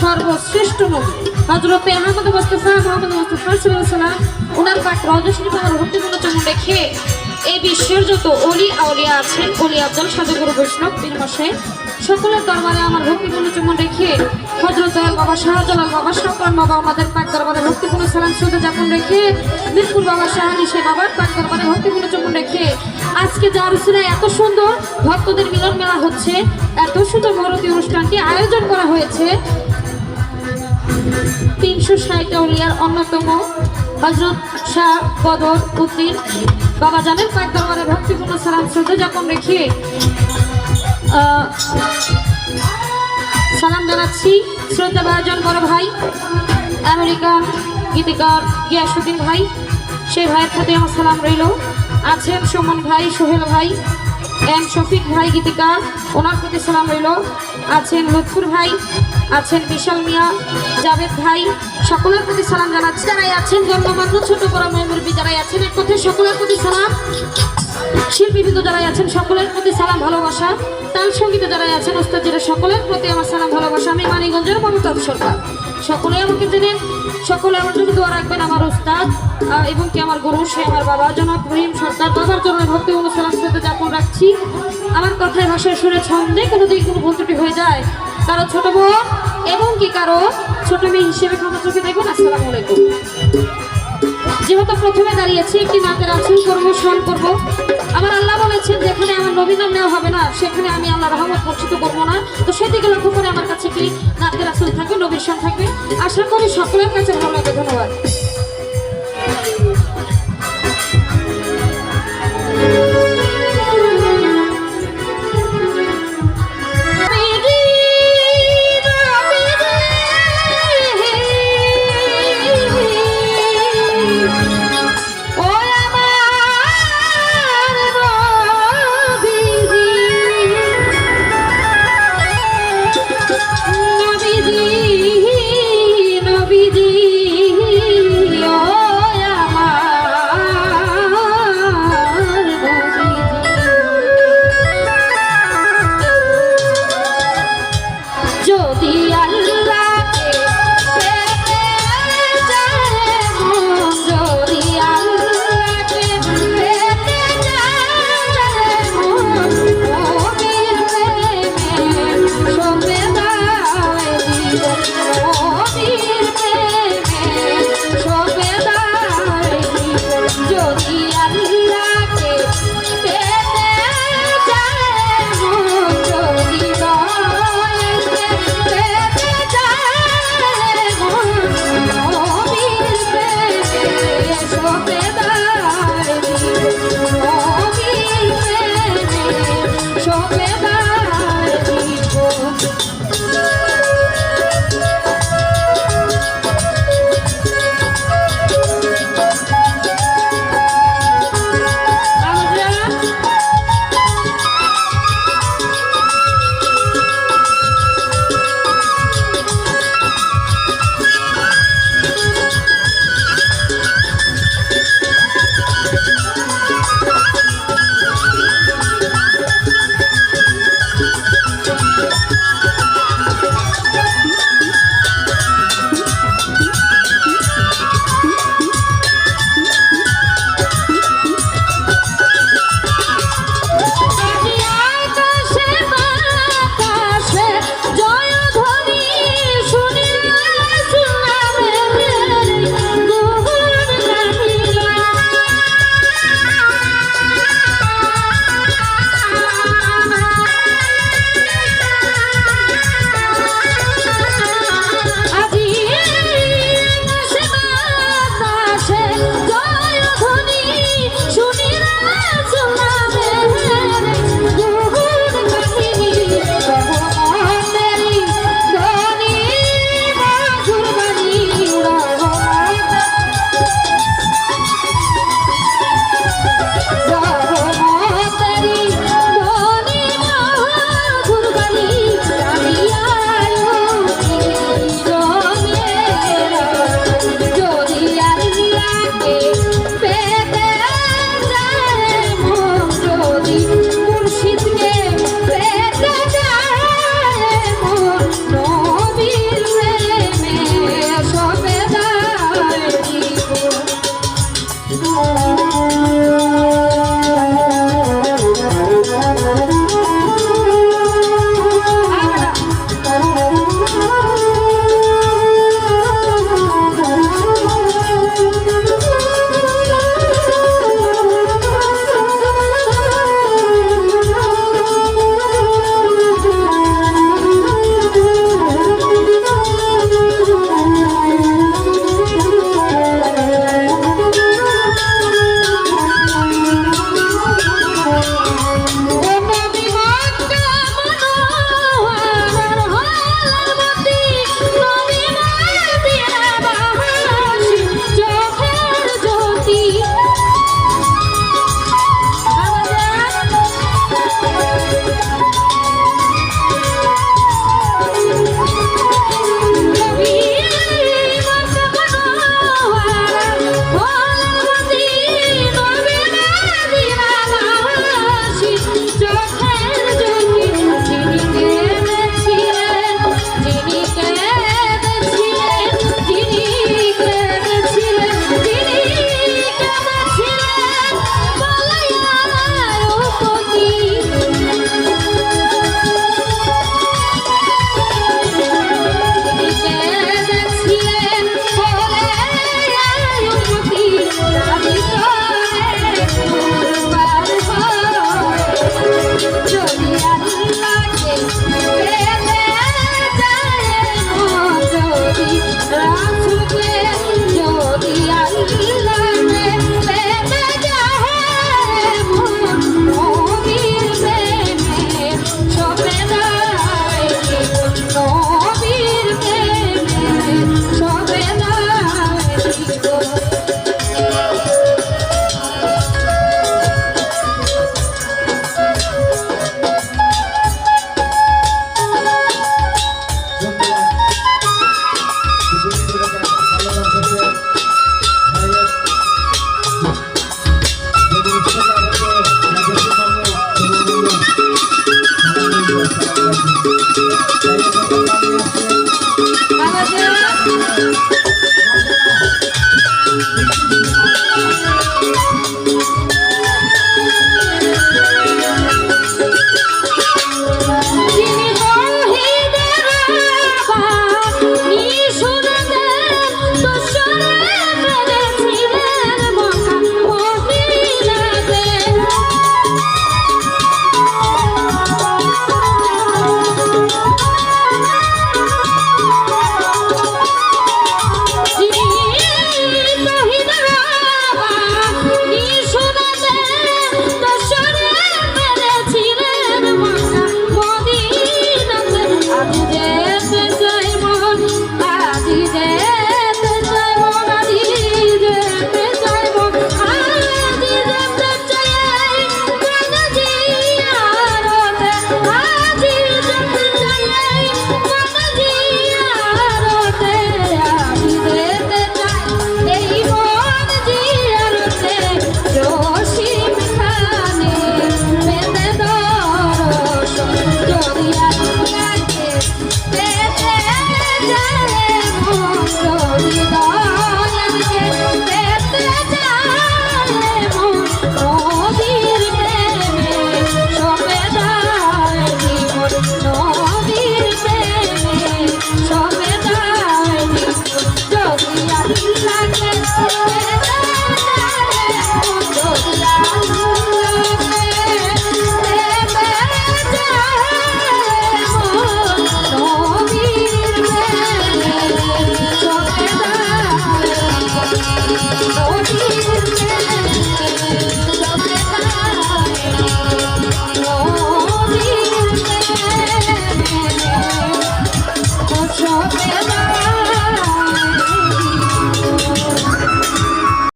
সর্বশ্রেষ্ঠ নবী হজরতে আহমদ মোস্তফা মোহাম্মদ মোস্তফা সাল্লাম ওনার পাক রজশ্রী পাহাড় ভক্তিপূর্ণ চমন রেখে এই বিশ্বের যত অলি আউলিয়া আছেন, অলি আব্দুল সাধুগুরু বৈষ্ণব পীর মশাই, সকলের দরবারে আমার ভক্তিপূর্ণ চুমন রেখে হজরত বাবা শাহজালাল বাবা শাহরান বাবা আমাদের পাক দরবারে ভক্তিপূর্ণ সালাম, শ্রদ্ধা যাপন রেখে মিরপুর বাবা শাহানি সে বাবার পাক দরবারে ভক্তিপূর্ণ চুমন রেখে আজকে যার সিনে এত সুন্দর ভক্তদের মিলন মেলা হচ্ছে, এত সুন্দর মরতি অনুষ্ঠানটি আয়োজন করা হয়েছে। তিনশো ষাট উলিয়ার অন্যতম হজরত শাহ বদর উদ্দিন। বাবা জানের পাক দরবারে ভক্তিপূর্ণ সালাম, শ্রদ্ধা যাপন রেখে সালাম জানাচ্ছি। শ্রদ্ধা ভাজন বড় ভাই, আমেরিকান গীতিকার গিয়াসুদ্দিন ভাই সেই ভাইয়ের প্রতি আমার সালাম রইল। আছেন সুমন ভাই, সোহেল ভাই এম শফিক ভাই গীতিকার ওনার প্রতি সালাম রইল। আছেন লুৎফুর ভাই, আছেন বিশাল মিয়া, জাভেদ ভাই, সকলের প্রতি সালাম জানাচ্ছি। যারাই আছেন গণ্যমান্য ছোট বড় মেমুরবি যারাই আছেন এক কথায় সকলের প্রতি সালাম। শিল্পীবৃন্দ যারাই আছেন, সকলের প্রতি সালাম, ভালোবাসা। তাল সঙ্গীতে যারাই আছেন ওস্তাদিরা সকলের প্রতি আমার সালাম, ভালোবাসা। আমি মানিগঞ্জের মমতাজ সরকার। সকলে আমাকে জেনেন সকলে আমার জন্য দোয়া রাখবেন আমার ওস্তাদ এবং কি আমার গুরু, সে আমার বাবা, জনাব রহিম সরকার বাবার জন্য ভক্তি অনুসালাম সাথে যাপন রাখছি। আমার কথায় ভাষায় সুরে ছন্দে কোনো দিকে কোনো ভুল হয়ে যায়। কারও ছোট বোন, এবং কি কারও ছোট মেয়ে হিসেবে ক্ষমা চোখে দেখুন আসসালামু আলাইকুম। যেহেতু প্রথমে দাঁড়িয়েছি, একটি নাতের আছে করব স্মরণ করব। আমার আল্লাহ বলেছেন, যেখানে আমার নবীনাম নেওয়া হবে না, সেখানে আমি আল্লাহ রহমত বর্ষিত করব না। তো সেদিকে লক্ষ্য করে আমার কাছে কি নাতের আসল থাকবে, নবীর সন থাকবে। আশা করি সকলের কাছে ভালো লাগে ধন্যবাদ। ও Música বাবা